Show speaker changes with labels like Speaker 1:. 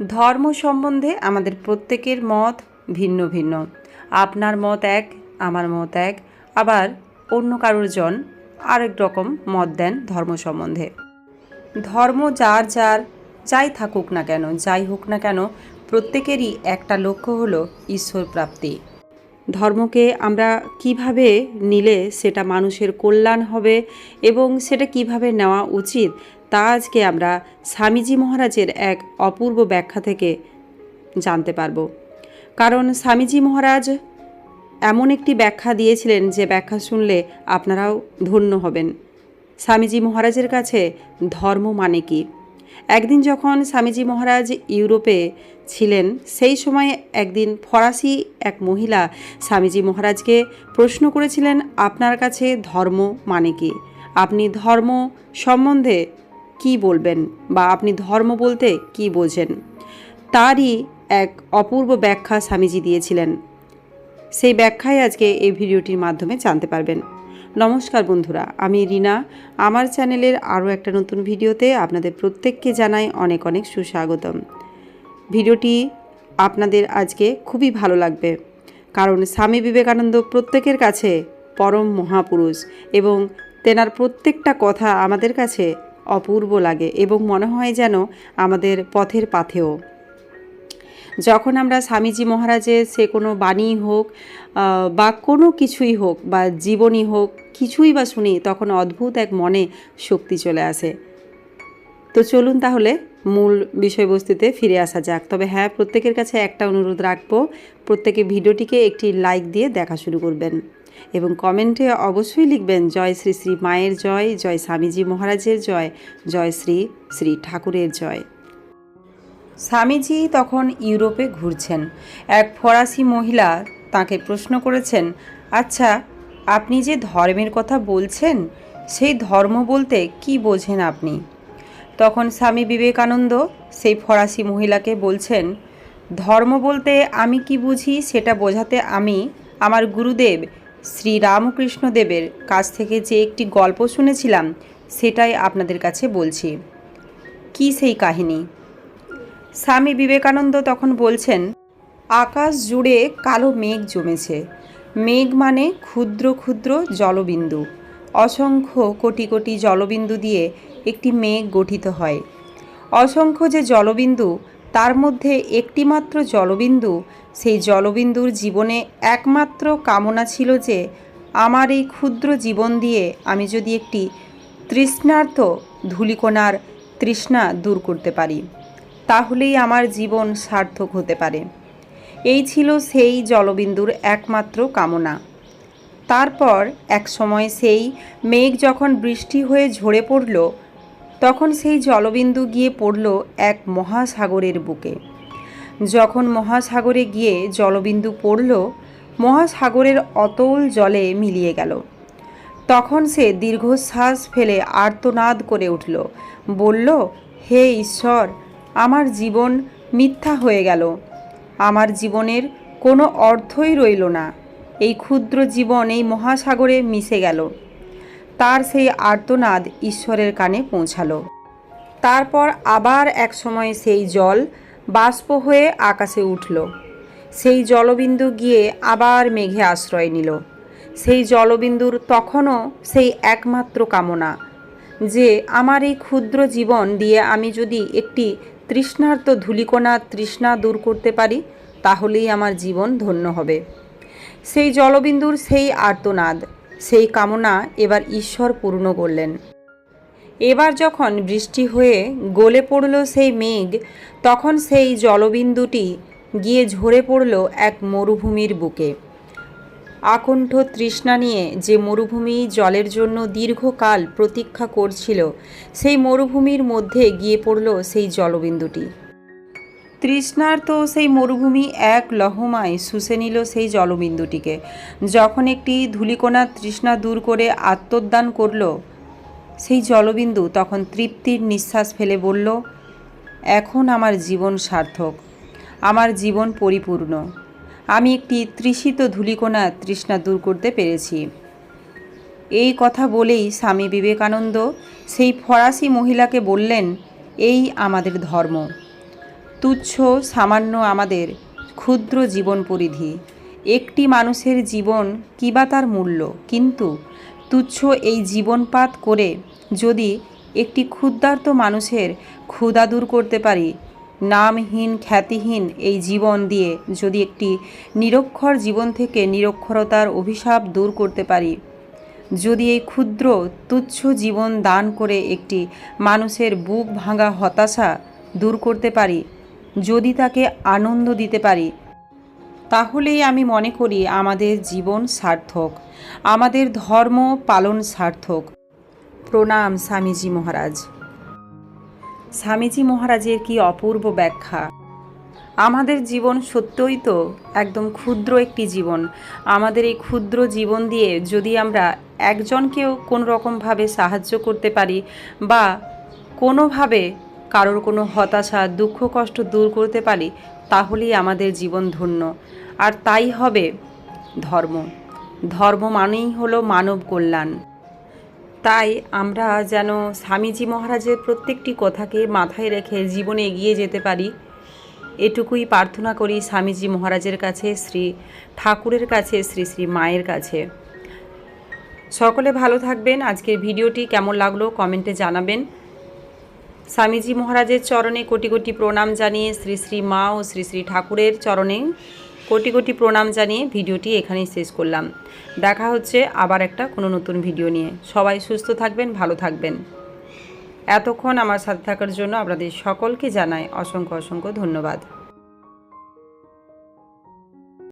Speaker 1: ধর্ম সম্বন্ধে আমাদের প্রত্যেকের মত ভিন্ন ভিন্ন। আপনার মত এক, আমার মত এক। আবার অন্য কারোর জন আরেক রকম মত দেন ধর্ম সম্বন্ধে। ধর্ম যার যার, যাই থাকুক না কেন, যাই হোক না কেন, প্রত্যেকেরই একটা লক্ষ্য হলো ঈশ্বর প্রাপ্তি। ধর্মকে আমরা কীভাবে নিলে সেটা মানুষের কল্যাণ হবে এবং সেটা কীভাবে নেওয়া উচিত, তা আজকে আমরা স্বামীজি মহারাজের এক অপূর্ব ব্যাখ্যা থেকে জানতে পারব। কারণ স্বামীজি মহারাজ এমন একটি ব্যাখ্যা দিয়েছিলেন যে ব্যাখ্যা শুনলে আপনারাও ধন্য হবেন। স্বামীজি মহারাজের কাছে ধর্ম মানে কি? একদিন যখন স্বামীজি মহারাজ ইউরোপে ছিলেন, সেই সময় একদিন ফরাসি এক মহিলা স্বামীজি মহারাজকে প্রশ্ন করেছিলেন, আপনার কাছে ধর্ম মানে কি? আপনি ধর্ম সম্বন্ধে কি বলবেন বা আপনি ধর্ম বলতে কি বোঝেন? তারই এক অপূর্ব ব্যাখ্যা স্বামীজি দিয়েছিলেন। সেই ব্যাখ্যায় আজকে এই ভিডিওটির মাধ্যমে জানতে পারবেন। নমস্কার বন্ধুরা, আমি রিনা। আমার চ্যানেলের আরও একটা নতুন ভিডিওতে আপনাদের প্রত্যেককে জানাই অনেক অনেক সুস্বাগতম। ভিডিওটি আপনাদের আজকে খুবই ভালো লাগবে, কারণ স্বামী বিবেকানন্দ প্রত্যেকের কাছে পরম মহাপুরুষ এবং তেনার প্রত্যেকটা কথা আমাদের কাছে অপূর্ব লাগে এবং মনে হয় যেন আমাদের পথের পাথেও যখন আমরা স্বামীজি মহারাজের সে কোনো বাণী হোক বা কোনো কিছুই হোক, বা জীবনী হোক, কিছুই বা শুনি, তখন অদ্ভুত এক মনে শক্তি চলে আসে। তো চলুন তাহলে মূল বিষয়বস্তুতে ফিরে আসা যাক। তবে হ্যাঁ প্রত্যেকের কাছে একটা অনুরোধ রাখব, প্রত্যেকে ভিডিওটিকে একটি লাইক দিয়ে দেখা শুরু করবেন এবং কমেন্টে অবশ্যই লিখবেন, জয় শ্রী শ্রী মায়ের জয় জয় স্বামীজি মহারাজের জয় জয় শ্রী শ্রী ঠাকুরের জয়। স্বামীজি তখন ইউরোপে ঘুরছেন। এক ফরাসি মহিলা তাকে প্রশ্ন করেছেন আচ্ছা আপনি যে ধর্মের কথা বলছেন, সেই ধর্ম বলতে কি বোঝেন আপনি? তখন স্বামী বিবেকানন্দ সেই ফরাসি মহিলাকে বলছেন, ধর্ম বলতে আমি কি বুঝি সেটা বোঝাতে আমি আমার গুরুদেব শ্রী রামকৃষ্ণ দেবের কাছ থেকে যে একটি গল্প শুনেছিলাম, সেটাই আপনাদের কাছে বলছি। কি সেই কাহিনী? স্বামী বিবেকানন্দ তখন বলছেন, আকাশ জুড়ে কালো মেঘ জমেছে। মেঘ মানে ক্ষুদ্র ক্ষুদ্র জলবিন্দু। অসংখ্য কোটি কোটি জলবিন্দু দিয়ে একটি মেঘ গঠিত হয়। অসংখ্য যে জলবিন্দু, তার মধ্যে একটিমাত্র জলবিন্দু, সেই জলবিন্দুর জীবনে একমাত্র কামনা ছিল যে, আমার এই ক্ষুদ্র জীবন দিয়ে আমি যদি একটি তৃষ্ণার্থ ধূলিকণার তৃষ্ণা দূর করতে পারি। তাহলেই আমার জীবন সার্থক হতে পারে। এই ছিল সেই জলবিন্দুর একমাত্র কামনা। তারপর এক সময় সেই মেঘ যখন বৃষ্টি হয়ে ঝরে পড়ল, তখন সেই জলবিন্দু গিয়ে পড়ল এক মহাসাগরের বুকে। যখন মহাসাগরে গিয়ে জলবিন্দু পড়ল, মহাসাগরের অতল জলে মিলিয়ে গেল। তখন সে দীর্ঘশ্বাস ফেলে আর্তনাদ করে উঠল, বলল, হে ঈশ্বর আমার জীবন মিথ্যা হয়ে গেল। আমার জীবনের কোনো অর্থই রইল না। এই ক্ষুদ্র জীবন এই মহাসাগরে মিশে গেল। তার সেই আর্তনাদ ঈশ্বরের কানে পৌঁছালো। তারপর আবার এক সময় সেই জল বাষ্প হয়ে আকাশে উঠল। সেই জলবিন্দু গিয়ে আবার মেঘে আশ্রয় নিল। সেই জলবিন্দুর তখনও সেই একমাত্র কামনা যে, আমার এই ক্ষুদ্র জীবন দিয়ে আমি যদি একটি তৃষ্ণার্ত ধূলিকণা তৃষ্ণা দূর করতে পারি, তাহলেই আমার জীবন ধন্য হবে। সেই জলবিন্দুর সেই আর্তনাদ, সেই কামনা এবার ঈশ্বর পূর্ণ করলেন। এবার যখন বৃষ্টি হয়ে গলে পড়ল সেই মেঘ, তখন সেই জলবিন্দুটি গিয়ে ঝরে পড়ল এক মরুভূমির বুকে। আকণ্ঠ তৃষ্ণা নিয়ে যে মরুভূমি জলের জন্য দীর্ঘকাল প্রতীক্ষা করছিল, সেই মরুভূমির মধ্যে গিয়ে পড়ল সেই জলবিন্দুটি। তৃষ্ণার তো সেই মরুভূমি এক লহমায় শুষে নিল সেই জলবিন্দুটিকে। যখন একটি ধুলিকোনা তৃষ্ণা দূর করে আত্মোদ্যান করল সেই জলবিন্দু, তখন তৃপ্তির নিঃশ্বাস ফেলে বলল, এখন আমার জীবন সার্থক, আমার জীবন পরিপূর্ণ। আমি একটি তৃষিত ধূলিকণা তৃষ্ণা দূর করতে পেরেছি। এই কথা বলেই স্বামী বিবেকানন্দ সেই ফরাসি মহিলাকে বললেন, এই আমাদের ধর্ম। তুচ্ছ, সামান্য আমাদের ক্ষুদ্র জীবন পরিধি। একটি মানুষের জীবন কিবা তার মূল্য? কিন্তু তুচ্ছ এই জীবনপাত করে যদি একটি ক্ষুদ্রার্ত মানুষের ক্ষুধা দূর করতে পারি নামহীন, খ্যাতিহীন এই জীবন দিয়ে যদি একটি নিরক্ষর জীবন থেকে নিরক্ষরতার অভিশাপ দূর করতে পারি। যদি এই ক্ষুদ্র, তুচ্ছ জীবন দান করে একটি মানুষের বুক ভাঙা হতাশা দূর করতে পারি, যদি তাকে আনন্দ দিতে পারি, তাহলেই আমি মনে করি আমাদের জীবন সার্থক, আমাদের ধর্ম পালন সার্থক। প্রণাম স্বামীজি মহারাজ। স্বামীজি মহারাজের কি অপূর্ব ব্যাখ্যা? আমাদের জীবন সত্যই তো একদম ক্ষুদ্র একটি জীবন। আমাদের এই ক্ষুদ্র জীবন দিয়ে যদি আমরা একজনকেও কোনো রকমভাবে সাহায্য করতে পারি বা কোনোভাবে কারোর কোনো হতাশা, দুঃখ, কষ্ট দূর করতে পারি, তাহলেই আমাদের জীবন ধন্য। আর তাই হবে ধর্ম। ধর্ম মানেই হলো মানব কল্যাণ। তাই আমরা যেন স্বামীজি মহারাজের প্রত্যেকটি কথাকে মাথায় রেখে জীবনে এগিয়ে যেতে পারি। এটুকুই প্রার্থনা করি স্বামীজি মহারাজের কাছে, শ্রী ঠাকুরের কাছে, শ্রী শ্রী মায়ের কাছে। সকলে ভালো থাকবেন। আজকের ভিডিওটি কেমন লাগল কমেন্টে জানাবেন। স্বামীজি মহারাজের চরণে কোটি কোটি প্রণাম জানিয়ে শ্রী শ্রী মা ও শ্রী শ্রী ঠাকুরের চরণে কোটি কোটি প্রণাম জানিয়ে ভিডিওটি এখানেই শেষ করলাম। দেখা হচ্ছে আবার একটা কোনো নতুন ভিডিও নিয়ে। সবাই সুস্থ থাকবেন, ভালো থাকবেন। এতক্ষণ আমার সাথে থাকার জন্য আপনাদের সকলকে জানাই অসংখ্য অসংখ্য ধন্যবাদ।